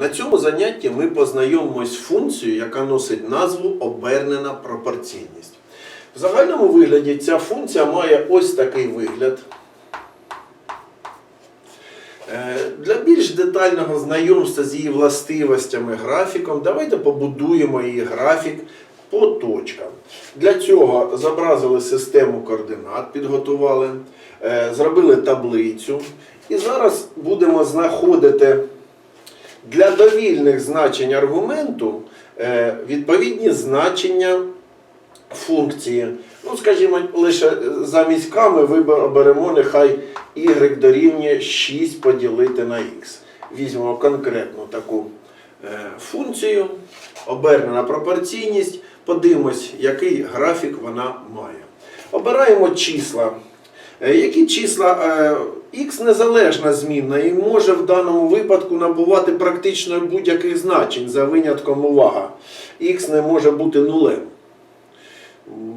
На цьому занятті ми познайомимось з функцією, яка носить назву обернена пропорційність. В загальному вигляді ця функція має ось такий вигляд. Е, Для більш детального знайомства з її властивостями графіком, давайте побудуємо її графік по точкам. Для цього зобразили систему координат, підготували, е, зробили таблицю. І зараз будемо знаходити для довільних значень аргументу е, відповідні значення функції. Ну, скажімо, лише замість К ми оберемо нехай y дорівнює 6 поділити на х. Візьмемо конкретну таку е, функцію, обернена пропорційність, подивимось, який графік вона має. Обираємо числа. Е, Які числа е, х незалежна змінна і може в даному випадку набувати практично будь-яких значень за винятком увага. Х не може бути нулем.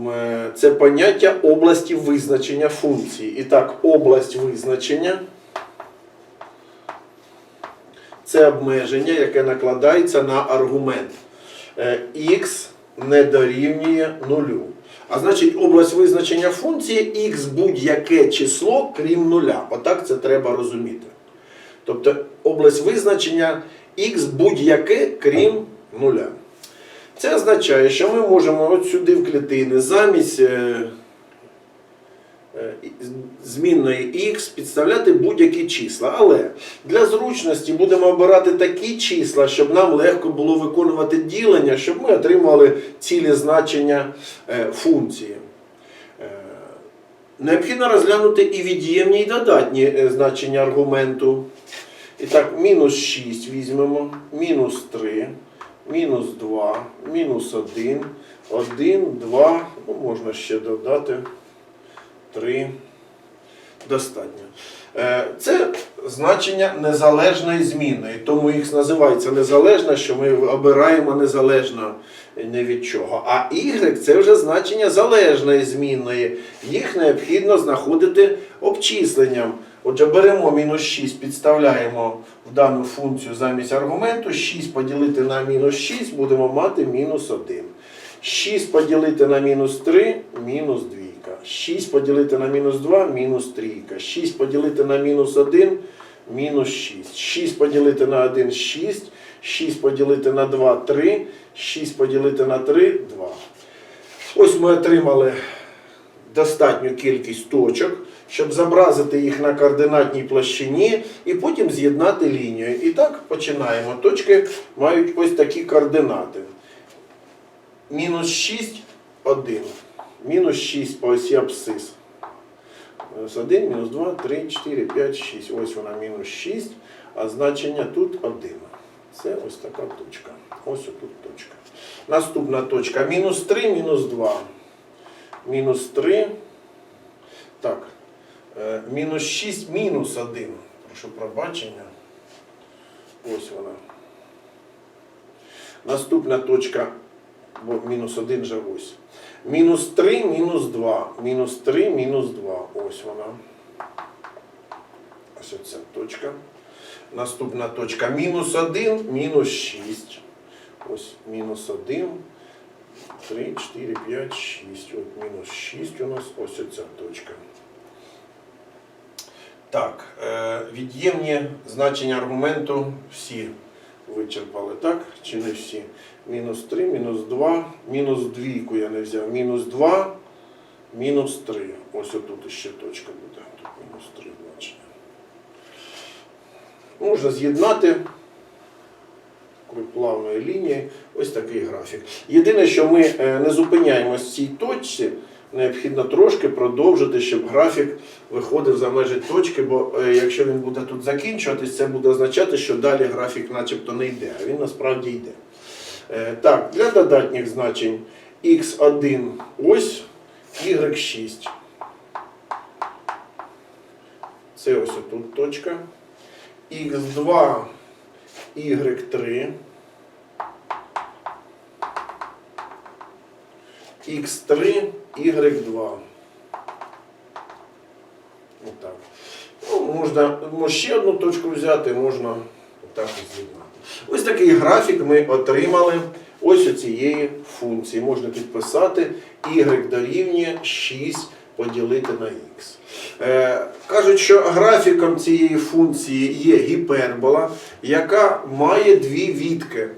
Е, Це поняття області визначення функції. І так, область визначення це обмеження, яке накладається на аргумент. Е, Х не дорівнює нулю. А значить, область визначення функції х будь-яке число, крім нуля. Отак це треба розуміти. Тобто область визначення х будь-яке, крім нуля. Це означає, що ми можемо от сюди в клітини замість е, змінної х підставляти будь-які числа. Але для зручності будемо обирати такі числа, щоб нам легко було виконувати ділення, щоб ми отримали цілі значення е, функції. Е, Необхідно розглянути і від'ємні, і додатні е, значення аргументу. І так, мінус 6 візьмемо, мінус 3, мінус 2, мінус 1, 1, 2, ну, можна ще додати 3. Достатньо. Е, Це значення незалежної змінної, тому їх називається незалежна, що ми обираємо незалежно не від чого. А y це вже значення залежної змінної. Їх необхідно знаходити обчисленням. Отже, беремо мінус 6, підставляємо в дану функцію замість аргументу. 6 поділити на мінус 6, будемо мати мінус 1. 6 поділити на мінус 3, мінус 2. 6 поділити на мінус 2, мінус 3. 6 поділити на мінус 1, мінус 6. 6 поділити на 1, 6. 6 поділити на 2, 3. 6 поділити на 3, 2. Ось ми отримали достатню кількість точок, щоб зобразити їх на координатній площині і потім з'єднати лінією. І так починаємо. Точки мають ось такі координати. Мінус 6, 1. Мінус 6 по осі абсцис. Мінус 1, мінус 2, 3, 4, 5, 6. Ось вона мінус 6, а значення тут 1. Це ось така точка. Ось отут точка. Наступна точка. Мінус 3, мінус 2. Мінус 3. Так. Е, Мінус 6, мінус 1. Прошу пробачення. Ось вона. Наступна точка, бо мінус 1 же ось. Мінус 3, мінус 2. Мінус 3, мінус 2. Ось вона. Ось оця точка. Наступна точка мінус 1, мінус 6. Ось мінус 1, 3, 4, 5, 6. От мінус 6 у нас ось оця точка. Так, е, від'ємні значення аргументу всі вичерпали, так? Чи не всі? Мінус 3, мінус 2, мінус 2 я не взяв. Мінус 2, мінус 3. Ось отут ще точка буде. Тут мінус 3 значення. Можна з'єднати такою плавною лінією ось такий графік. Єдине, що ми е, не зупиняємось в цій точці, необхідно трошки продовжити, щоб графік виходив за межі точки, бо е, якщо він буде тут закінчуватись, це буде означати, що далі графік начебто не йде, а він насправді йде. Е, Так, для додатніх значень x1 ось, y6. Це ось отут точка. x2, y3. x3, y2. Отак. Ну, можна, ще одну точку взяти, можна отак з'єднати. Ось такий графік ми отримали ось цієї функції. Можна підписати y дорівнює 6 поділити на х. Е, кажуть, що графіком цієї функції є гіпербола, яка має дві відки.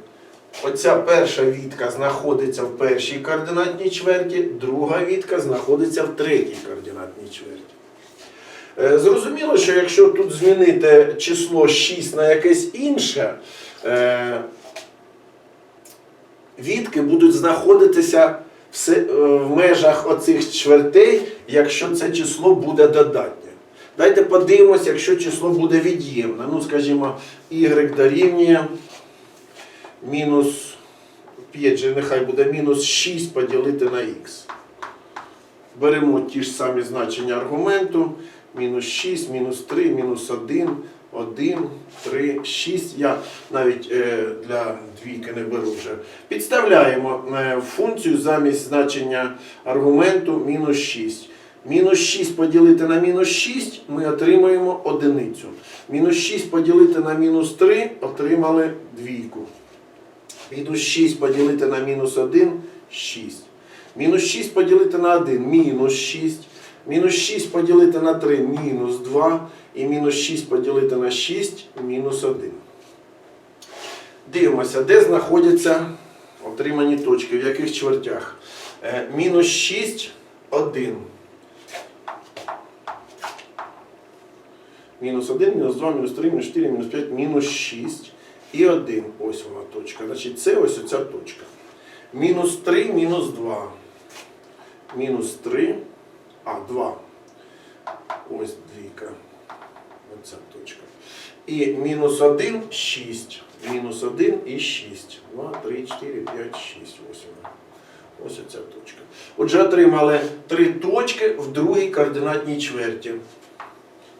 Оця перша відка знаходиться в першій координатній чверті, друга відка знаходиться в третій координатній чверті. Е, Зрозуміло, що якщо тут змінити число 6 на якесь інше, е, відки будуть знаходитися е, в межах оцих чвертей, якщо це число буде додатнє. Дайте подивимось, якщо число буде від'ємне. Ну, скажімо, y дорівнює мінус 5 же нехай буде мінус 6 поділити на х. Беремо ті ж самі значення аргументу. Мінус 6, мінус 3, мінус 1, 1, 3, 6. Я навіть е, для двійки не беру вже. Підставляємо е, функцію замість значення аргументу мінус 6. Мінус 6 поділити на мінус 6 ми отримаємо одиницю. Мінус 6 поділити на мінус 3 отримали двійку. Мінус 6 поділити на мінус 1 6. Мінус 6 поділити на 1 мінус 6. Мінус 6 поділити на 3 мінус 2. І мінус 6 поділити на 6 мінус 1. Дивимося, де знаходяться отримані точки, в яких чвертях. Е, мінус 6, 1. Мінус 1, мінус 2, мінус 3, мінус 4, мінус 5, мінус 6 і 1. Ось вона точка. Значить, це ось оця точка. Мінус 3, мінус 2. Мінус 3, а 2. Ось двійка. Оця точка. І мінус 1, 6. Мінус 1 і 6. 2, 3, 4, 5, 6. Ось вона. Ось оця точка. Отже, отримали три точки в другій координатній чверті.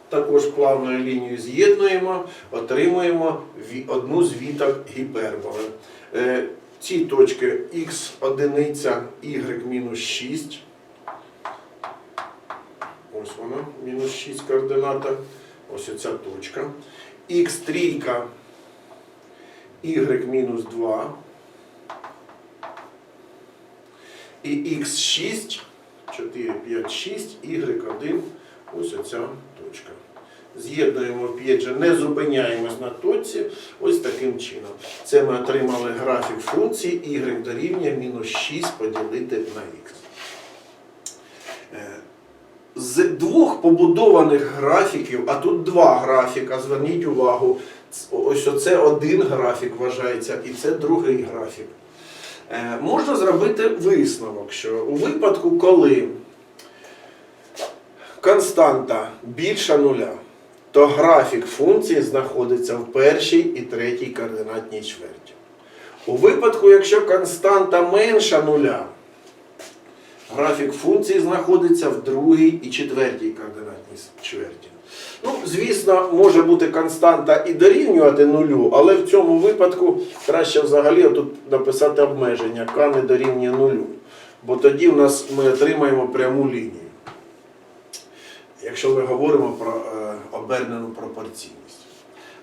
Також плавною лінією з'єднуємо, отримуємо одну з віток гіперболи. Е, Ці точки х одиниця, y мінус 6. Ось вона, мінус 6 координата. Ось оця точка. Х трійка, y мінус 2. І х6, 4, 5, 6, y1, ось оця. З'єднуємо же, не зупиняємось на точці, ось таким чином. Це ми отримали графік функції y дорівнює мінус 6 поділити на х. Е, З двох побудованих графіків, а тут два графіка, зверніть увагу, ось оце один графік вважається, і це другий графік. Е, Можна зробити висновок, що у випадку, коли константа більша нуля, то графік функції знаходиться в першій і третій координатній чверті. У випадку, якщо константа менша нуля, графік функції знаходиться в другій і четвертій координатній чверті. Ну, звісно, може бути константа і дорівнювати нулю, але в цьому випадку краще взагалі тут написати обмеження k не дорівнює нулю. Бо тоді в нас ми отримаємо пряму лінію. Якщо ми говоримо про е, обернену пропорційність.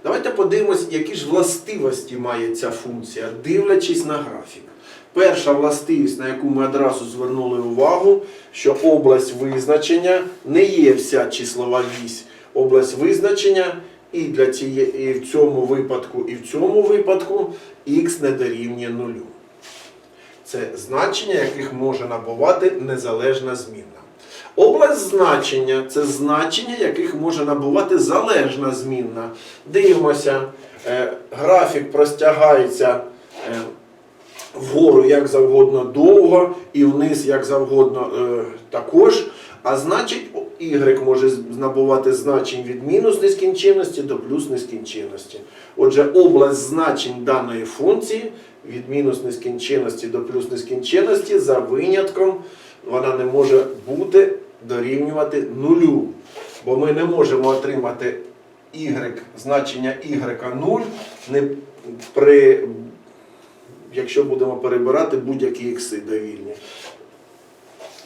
Давайте подивимось, які ж властивості має ця функція, дивлячись на графік. Перша властивість, на яку ми одразу звернули увагу, що область визначення не є вся числова вісь. Область визначення і, для цієї, і в цьому випадку, і в цьому випадку х не дорівнює нулю. Це значення, яких може набувати незалежна змінна. Область значення це значення, яких може набувати залежна змінна. Дивимося, е, графік простягається е, вгору як завгодно довго і вниз як завгодно е, також. А значить, y може набувати значень від мінус нескінченності до плюс нескінченності. Отже, область значень даної функції від мінус нескінченності до плюс нескінченності за винятком вона не може бути дорівнювати нулю. Бо ми не можемо отримати y, значення y 0 не при якщо будемо перебирати будь-які ікси довільні.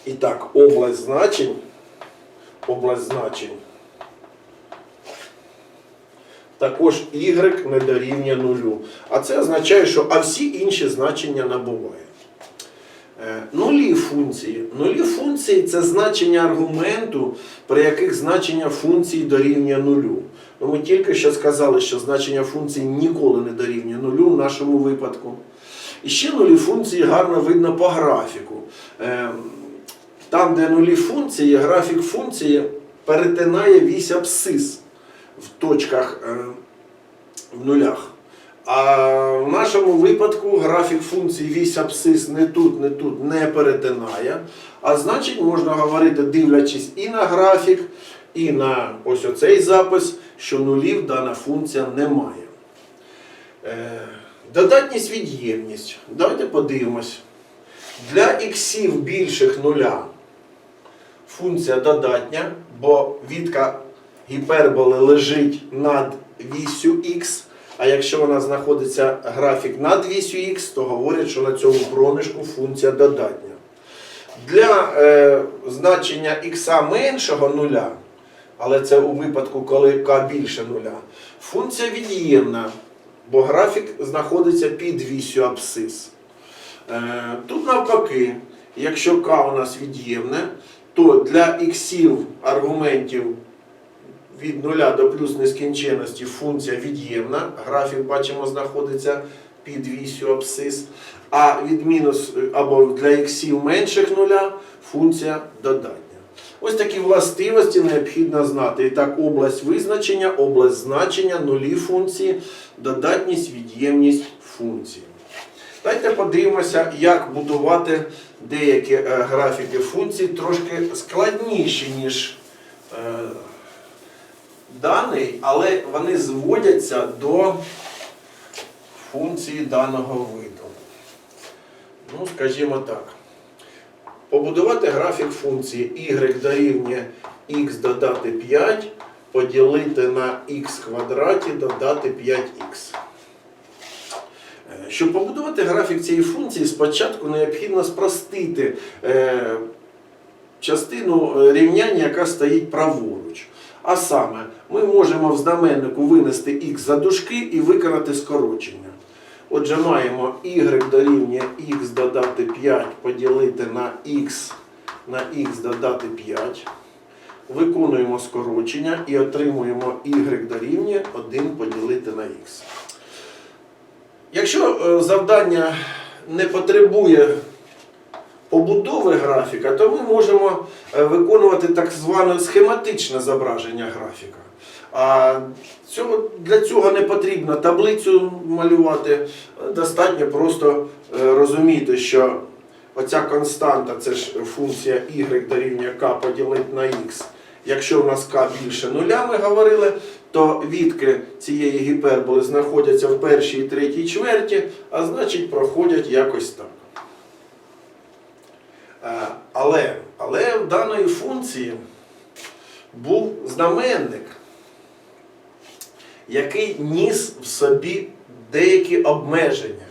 І так, область значень, область значень також y не дорівнює нулю. А це означає, що а всі інші значення набуває. Е, Нулі функції. Нулі функції це значення аргументу, при яких значення функції дорівнює нулю. Ну, ми тільки що сказали, що значення функції ніколи не дорівнює нулю в нашому випадку. І ще нулі функції гарно видно по графіку. Е, Там, де нулі функції, графік функції перетинає вісь абсцис в точках е, в нулях. А в нашому випадку графік функції вісь абсцис не тут, не тут не перетинає. А значить, можна говорити, дивлячись і на графік, і на ось оцей запис, що нулів дана функція не має. Е, Додатність від'ємність. Давайте подивимось. Для іксів більших нуля функція додатня, бо відка гіперболи лежить над вісю х, а якщо вона знаходиться графік над вісю х, то говорять, що на цьому проміжку функція додатня. Для е, значення х меншого нуля, але це у випадку, коли k більше нуля, функція від'ємна, бо графік знаходиться під вісю абсцис. Е, Тут навпаки, якщо k у нас від'ємне, то для іксів аргументів від 0 до плюс нескінченності функція від'ємна. Графік, бачимо, знаходиться під вісю абсцис. А від мінус або для іксів менших нуля функція додатня. Ось такі властивості необхідно знати. І так, область визначення, область значення, нулі функції, додатність, від'ємність функції. Давайте подивимося, як будувати деякі е, графіки функцій трошки складніші, ніж е, даний, але вони зводяться до функції даного виду. Ну, скажімо так. Побудувати графік функції y дорівнює x додати 5, поділити на x квадраті додати 5х. Е, Щоб побудувати графік цієї функції, спочатку необхідно спростити е, частину е, рівняння, яка стоїть праворуч. А саме, ми можемо в знаменнику винести x за дужки і виконати скорочення. Отже, маємо y дорівнює x додати 5 поділити на x на x додати 5. Виконуємо скорочення і отримуємо y дорівнює 1 поділити на x. Якщо е, завдання не потребує побудови графіка, то ми можемо е, виконувати так зване схематичне зображення графіка. А цього, для цього не потрібно таблицю малювати, достатньо просто е, розуміти, що оця константа це ж функція y дорівнює k поділити на x. Якщо в нас k більше нуля, ми говорили, то відки цієї гіперболи знаходяться в першій і третій чверті, а значить проходять якось так. Але, але в даної функції був знаменник, який ніс в собі деякі обмеження.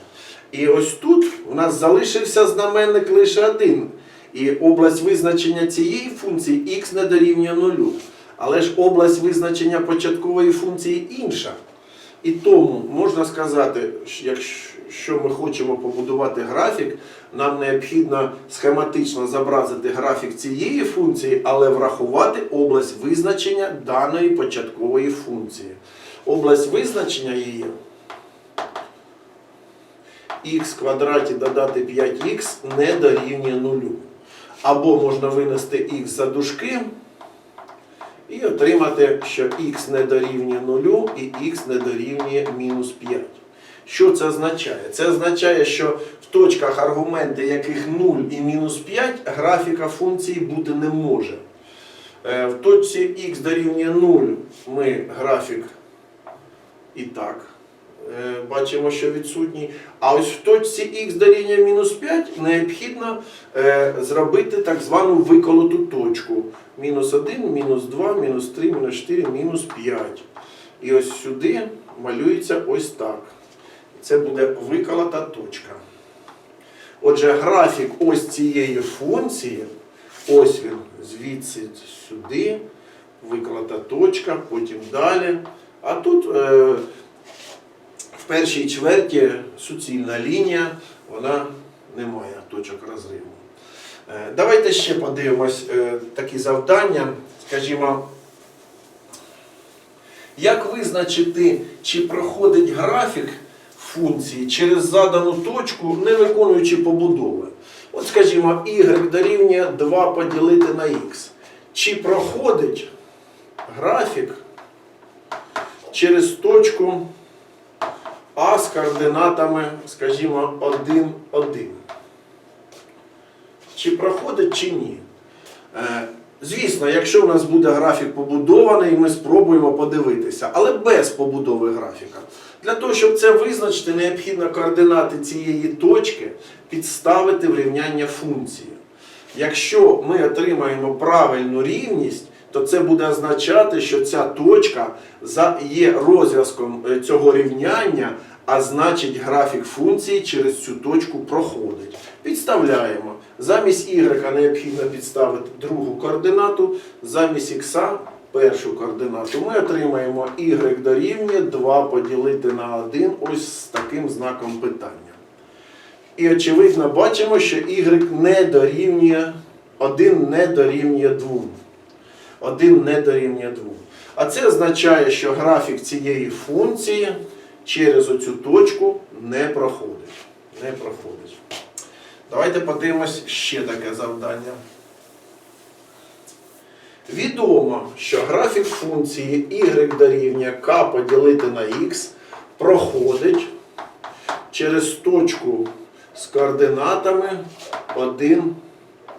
І ось тут у нас залишився знаменник лише один. І область визначення цієї функції х не дорівнює нулю. Але ж область визначення початкової функції інша. І тому можна сказати, якщо ми хочемо побудувати графік, нам необхідно схематично зобразити графік цієї функції, але врахувати область визначення даної початкової функції. Область визначення її х квадраті додати 5х не дорівнює нулю. Або можна винести х за дужки і отримати, що х не дорівнює нулю і х не дорівнює мінус 5. Що це означає? Це означає, що в точках аргументи, яких 0 і мінус 5, графіка функції бути не може. Е, В точці х дорівнює 0 ми графік і так е, бачимо, що відсутній. А ось в точці х дорівнює мінус 5 необхідно е, зробити так звану виколоту точку. Мінус 1, мінус 2, мінус 3, мінус 4, мінус 5. І ось сюди малюється ось так. Це буде виколота точка. Отже, графік ось цієї функції, ось він звідси сюди, виколота точка, потім далі, А тут е, в першій чверті суцільна лінія, вона не має точок розриву. Е, Давайте ще подивимось е, такі завдання. Скажімо, як визначити, чи проходить графік функції через задану точку, не виконуючи побудови. От, скажімо, y дорівнює 2 поділити на x. Чи проходить графік через точку А з координатами, скажімо, 1, 1. Чи проходить, чи ні. Е, Звісно, якщо у нас буде графік побудований, ми спробуємо подивитися, але без побудови графіка. Для того, щоб це визначити, необхідно координати цієї точки підставити в рівняння функції. Якщо ми отримаємо правильну рівність, то це буде означати, що ця точка є розв'язком е, цього рівняння, а значить графік функції через цю точку проходить. Підставляємо. Замість y необхідно підставити другу координату, замість x першу координату. Ми отримаємо y дорівнює 2 поділити на 1 ось з таким знаком питання. І очевидно бачимо, що y не дорівнює 1 не дорівнює 2. 1 не дорівнює 2. А це означає, що графік цієї функції через оцю точку не проходить. Не проходить. Давайте подивимось ще таке завдання. Відомо, що графік функції y дорівнює k поділити на x проходить через точку з координатами 1,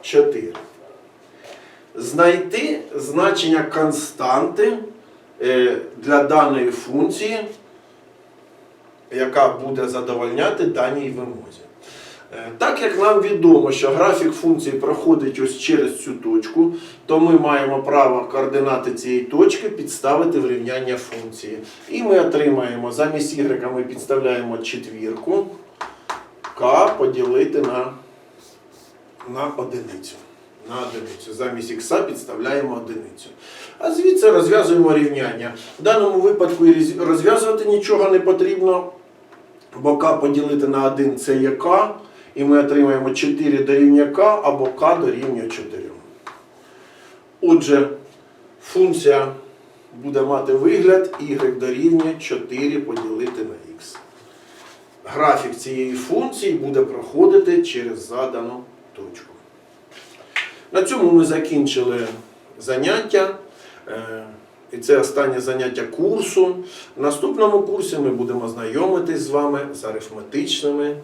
4. Знайти значення константи е, для даної функції, яка буде задовольняти даній вимозі. Е, Так як нам відомо, що графік функції проходить ось через цю точку, то ми маємо право координати цієї точки підставити в рівняння функції. І ми отримаємо замість y ми підставляємо четвірку k поділити на, на одиницю. На одиницю. Замість х підставляємо одиницю. А звідси розв'язуємо рівняння. В даному випадку розв'язувати нічого не потрібно, бо k поділити на 1 це є k, і ми отримаємо 4 дорівнює k або k дорівнює 4. Отже, функція буде мати вигляд y дорівнює 4 поділити на x. Графік цієї функції буде проходити через задану точку. На цьому ми закінчили заняття. Е, І це останнє заняття курсу. В наступному курсі ми будемо знайомитись з вами з арифметичними